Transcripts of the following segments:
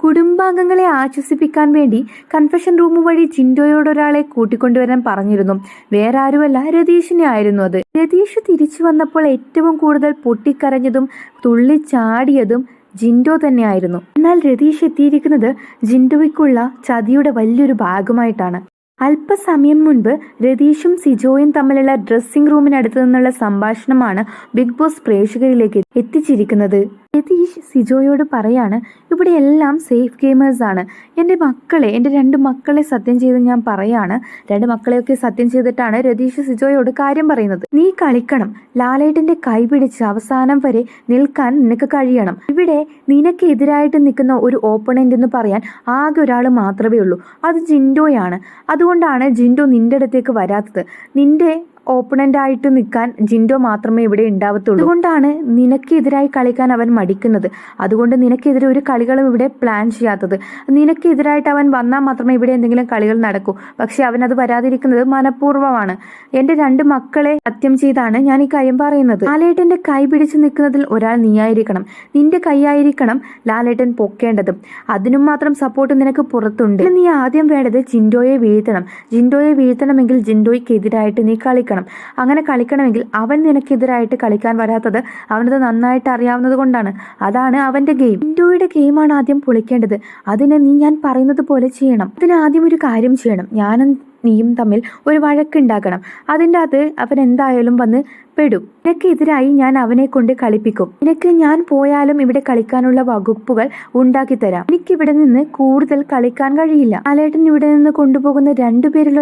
കുടുംബാംഗങ്ങളെ ആശ്വസിപ്പിക്കാൻ വേണ്ടി കൺഫെഷൻ റൂം വഴി ചിൻഡോയോടൊരാളെ കൂട്ടിക്കൊണ്ടുവരാൻ പറഞ്ഞിരുന്നു. വേറെ ആരുമല്ല രതീഷിനെ ആയിരുന്നു അത്. രതീഷ് തിരിച്ചു വന്നപ്പോൾ ഏറ്റവും കൂടുതൽ പൊട്ടിക്കരഞ്ഞതും തുള്ളിച്ചാടിയതും ജിൻഡോ തന്നെയായിരുന്നു. എന്നാൽ രതീഷ് എത്തിയിരിക്കുന്നത് ജിൻഡോയ്ക്കുള്ള ചതിയുടെ വലിയൊരു ഭാഗമായിട്ടാണ്. അല്പസമയം മുൻപ് രതീഷും സിജോയും തമ്മിലുള്ള ഡ്രസ്സിംഗ് റൂമിനടുത്ത് നിന്നുള്ള സംഭാഷണമാണ് ബിഗ് ബോസ് പ്രേക്ഷകരിലേക്ക് എത്തിച്ചിരിക്കുന്നത്. രതീഷ് സിജോയോട് പറയാണ് ഇവിടെ എല്ലാം സേഫ് ഗെയിമേഴ്സ് ആണ്. എന്റെ മക്കളെ എന്റെ രണ്ട് മക്കളെ സത്യം ചെയ്ത് ഞാൻ പറയാണ്. രണ്ട് മക്കളെയൊക്കെ സത്യം ചെയ്തിട്ടാണ് രതീഷ് സിജോയോട് കാര്യം പറയുന്നത്. നീ കളിക്കണം. ലാലേട്ടന്റെ കൈ പിടിച്ച് അവസാനം വരെ നിൽക്കാൻ നിനക്ക് കഴിയണം. ഇവിടെ നിനക്ക് എതിരായിട്ട് നിൽക്കുന്ന ഒരു ഓപ്പണന്റ് എന്ന് പറയാൻ ആകെ ഒരാൾ മാത്രമേ ഉള്ളൂ. അത് ജിൻഡോയാണ്. അതുകൊണ്ടാണ് ജിൻഡോ നിന്റെ അടുത്തേക്ക് വരാത്തത്. നിന്റെ ഓപ്പണന്റ് ആയിട്ട് നിൽക്കാൻ ജിൻഡോ മാത്രമേ ഇവിടെ ഉണ്ടാവത്തുള്ളൂ. അതുകൊണ്ടാണ് നിനക്കെതിരായി കളിക്കാൻ അവൻ മടിക്കുന്നത്. അതുകൊണ്ട് നിനക്കെതിരെ ഒരു കളികളും ഇവിടെ പ്ലാൻ ചെയ്യാത്തത്. നിനക്കെതിരായിട്ട് അവൻ വന്നാൽ മാത്രമേ ഇവിടെ എന്തെങ്കിലും കളികൾ നടക്കൂ. പക്ഷെ അവൻ അത് വരാതിരിക്കുന്നത് മനഃപൂർവമാണ്. എന്റെ രണ്ട് മക്കളെ സത്യം ചെയ്താണ് ഞാൻ ഈ കാര്യം പറയുന്നത്. ലാലേട്ടന്റെ കൈ പിടിച്ച് നിൽക്കുന്നതിൽ ഒരാൾ നീയായിരിക്കണം. നിന്റെ കൈയായിരിക്കണം ലാലേട്ടൻ പൊക്കേണ്ടതും. അതിനും മാത്രം സപ്പോർട്ട് നിനക്ക് പുറത്തുണ്ട്. നീ ആദ്യം വേണ്ടത് ജിൻഡോയെ വീഴ്ത്തണം. ജിൻഡോയെ വീഴ്ത്തണമെങ്കിൽ ജിൻഡോയ്ക്കെതിരായിട്ട് നീ കളിക്കണം. അങ്ങനെ കളിക്കണമെങ്കിൽ അവൻ നിനക്കെതിരായിട്ട് കളിക്കാൻ വരാത്തത് അവനത് നന്നായിട്ട് അറിയാവുന്നത് കൊണ്ടാണ്. അതാണ് അവന്റെ ഗെയിം. ഇൻഡോയുടെ ഗെയിമാണ് ആദ്യം പൊളിക്കേണ്ടത്. അതിനെ നീ ഞാൻ പറയുന്നത് പോലെ ചെയ്യണം. അതിന് ആദ്യം ഒരു കാര്യം ചെയ്യണം. ഞാനും നീയും തമ്മിൽ ഒരു വഴക്കുണ്ടാക്കണം. അതിന്റെ അത് അവൻ എന്തായാലും വന്ന് പെടും നിനക്കെതിരായി ഞാൻ അവനെ കൊണ്ട് കളിപ്പിക്കും. നിനക്ക് ഞാൻ പോയാലും ഇവിടെ കളിക്കാനുള്ള വകുപ്പുകൾ ഉണ്ടാക്കി തരാം. എനിക്കിവിടെ നിന്ന് കൂടുതൽ കളിക്കാൻ കഴിയില്ല. അലേട്ടൻ ഇവിടെ നിന്ന് കൊണ്ടുപോകുന്ന രണ്ടുപേരിൽ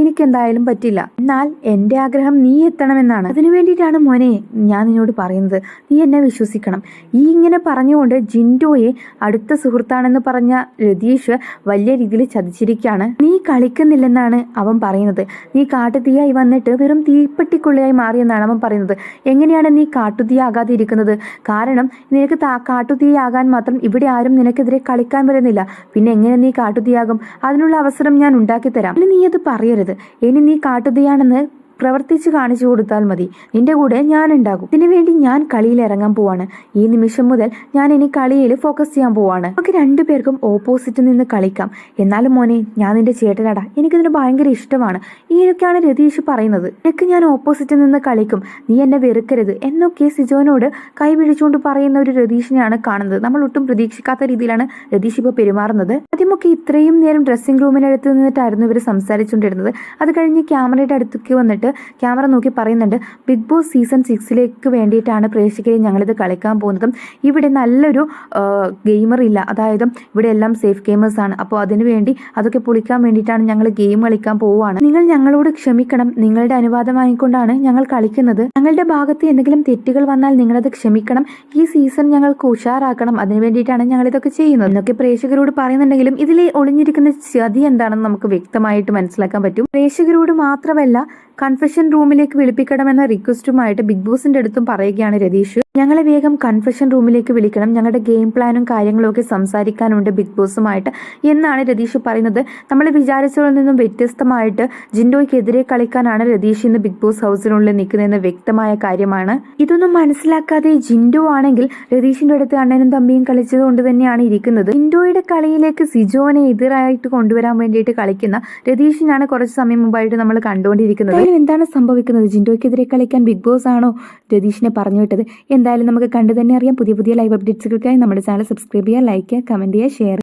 എനിക്ക് എന്തായാലും പറ്റില്ല. എന്നാൽ എന്റെ ആഗ്രഹം നീ എത്തണമെന്നാണ്. അതിനു വേണ്ടിയിട്ടാണ് മോനെ ഞാൻ നിന്നോട് പറയുന്നത്. നീ എന്നെ വിശ്വസിക്കണം. ഈ ഇങ്ങനെ പറഞ്ഞുകൊണ്ട് ജിൻഡോയെ അടുത്ത സുഹൃത്താണെന്ന് പറഞ്ഞ രതീഷ് വലിയ രീതിയിൽ ചതിച്ചിരിക്കുകയാണ്. നീ കളിക്കുന്നില്ലെന്നാണ് അവൻ പറയുന്നത്. നീ കാട്ടുതീയായി വന്നിട്ട് വെറും തീപ്പെട്ടിക്കുള്ളിയായി മാറിയെന്നാണ് അവൻ പറയുന്നത്. എങ്ങനെയാണ് നീ കാട്ടുതീയാകാതെ ഇരിക്കുന്നത്? കാരണം നിനക്ക് കാട്ടുതീ കാട്ടുതീയാകാൻ മാത്രം ഇവിടെ ആരും നിനക്കെതിരെ കളിക്കാൻ വരുന്നില്ല. പിന്നെ എങ്ങനെ നീ കാട്ടുതീയാകും? അതിനുള്ള അവസരം ഞാൻ ഉണ്ടാക്കി തരാം നീ അത് പറയരുത്. ഇനി നീ കാട്ടുതീയാണെന്ന് പ്രവർത്തിച്ച് കാണിച്ചു കൊടുത്താൽ മതി. നിന്റെ കൂടെ ഞാൻ ഉണ്ടാകും. ഇതിനു വേണ്ടി ഞാൻ കളിയിൽ ഇറങ്ങാൻ പോവാണ്. ഈ നിമിഷം മുതൽ ഞാൻ ഇനി കളിയിൽ ഫോക്കസ് ചെയ്യാൻ പോവാണ്. നമുക്ക് രണ്ടുപേർക്കും ഓപ്പോസിറ്റ് നിന്ന് കളിക്കാം. എന്നാലും മോനെ ഞാൻ നിന്റെ ചേട്ടനാടാ. എനിക്കിതിന് ഭയങ്കര ഇഷ്ടമാണ്. ഇങ്ങനെയൊക്കെയാണ് രതീഷ് പറയുന്നത്. നിനക്ക് ഞാൻ ഓപ്പോസിറ്റ് നിന്ന് കളിക്കും. നീ എന്നെ വെറുക്കരുത് എന്നൊക്കെ സിജോനോട് കൈ പിടിച്ചുകൊണ്ട് പറയുന്ന ഒരു രതീഷിനെയാണ് കാണുന്നത്. നമ്മൾ ഒട്ടും പ്രതീക്ഷിക്കാത്ത രീതിയിലാണ് രതീഷ് ഇപ്പോൾ പെരുമാറുന്നത്. ആദ്യമൊക്കെ ഇത്രയും നേരം ഡ്രസ്സിംഗ് റൂമിനടുത്ത് നിന്നിട്ടായിരുന്നു ഇവർ സംസാരിച്ചുകൊണ്ടിരുന്നത്. അത് കഴിഞ്ഞ് ക്യാമറയുടെ അടുത്തേക്ക് വന്നിട്ട് ക്യാമറ നോക്കി പറയുന്നുണ്ട് ബിഗ് ബോസ് സീസൺ സിക്സിലേക്ക് വേണ്ടിയിട്ടാണ് പ്രേക്ഷകരെ ഞങ്ങളിത് കളിക്കാൻ പോകുന്നതും ഇവിടെ നല്ലൊരു ഗെയിമർ ഇല്ല. അതായത് ഇവിടെ എല്ലാം സേഫ് ഗെയിമേഴ്സ് ആണ്. അപ്പോൾ അതിനുവേണ്ടി അതൊക്കെ പൊളിക്കാൻ വേണ്ടിയിട്ടാണ് ഞങ്ങൾ ഗെയിം കളിക്കാൻ പോവുകയാണ്. നിങ്ങൾ ഞങ്ങളോട് ക്ഷമിക്കണം. നിങ്ങളുടെ അനുവാദം വാങ്ങിക്കൊണ്ടാണ് ഞങ്ങൾ കളിക്കുന്നത്. ഞങ്ങളുടെ ഭാഗത്ത് എന്തെങ്കിലും തെറ്റുകൾ വന്നാൽ നിങ്ങളത് ക്ഷമിക്കണം. ഈ സീസൺ ഞങ്ങൾക്ക് ഉഷാറാക്കണം. അതിനു വേണ്ടിയിട്ടാണ് ഞങ്ങൾ ഇതൊക്കെ ചെയ്യുന്നത്. എന്നൊക്കെ പ്രേക്ഷകരോട് പറയുന്നുണ്ടെങ്കിലും ഇതിൽ ഒളിഞ്ഞിരിക്കുന്ന ചതി എന്താണെന്ന് നമുക്ക് വ്യക്തമായിട്ട് മനസ്സിലാക്കാൻ പറ്റും. പ്രേക്ഷകരോട് മാത്രമല്ല കൺഫെഷൻ റൂമിലേക്ക് വിളിപ്പിക്കണമെന്ന റിക്വസ്റ്റുമായിട്ട് ബിഗ് ബോസിന്റെ അടുത്തും പറയുകയാണ് രതീഷ്. ഞങ്ങളെ വേഗം കൺഫെഷൻ റൂമിലേക്ക് വിളിക്കണം. ഞങ്ങളുടെ ഗെയിം പ്ലാനും കാര്യങ്ങളും ഒക്കെ സംസാരിക്കാനുണ്ട് ബിഗ് ബോസുമായിട്ട് എന്നാണ് രതീഷ് പറയുന്നത്. നമ്മൾ വിചാരിച്ചതിൽ നിന്നും വ്യത്യസ്തമായിട്ട് ജിൻഡോയ്ക്കെതിരെ കളിക്കാനാണ് രതീഷ് ഇന്ന് ബിഗ് ബോസ് ഹൗസിനുള്ളിൽ നിൽക്കുന്നതെന്ന് വ്യക്തമായ കാര്യമാണ്. ഇതൊന്നും മനസ്സിലാക്കാതെ ജിൻഡോ ആണെങ്കിൽ രതീഷിന്റെ അടുത്ത് അണ്ണനും തമ്പിയും കളിച്ചത് കൊണ്ട് തന്നെയാണ് ഇരിക്കുന്നത്. ജിൻഡോയുടെ കളിയിലേക്ക് സിജോനെ എതിരായിട്ട് കൊണ്ടുവരാൻ വേണ്ടിയിട്ട് കളിക്കുന്ന രതീഷിനാണ് കുറച്ച് സമയം മുമ്പായിട്ട് നമ്മൾ കണ്ടുകൊണ്ടിരിക്കുന്നത്. എന്താണ് സംഭവിക്കുന്നത്? ജിൻഡോയ്ക്കെതിരെ കളിക്കാൻ ബിഗ് ബോസ് ആണോ രതീഷിനെ പറഞ്ഞു വിട്ടത്? എന്തായാലും നമുക്ക് കണ്ടു തന്നെ അറിയാം. പുതിയ പുതിയ ലൈവ് അപ്ഡേറ്റ്സുകൾക്കായി നമ്മുടെ ചാനൽ സബ്സ്ക്രൈബ് ചെയ്യുക ലൈക്ക് ചെയ്യുക കമന്റ് ചെയ്യുക ഷെയർ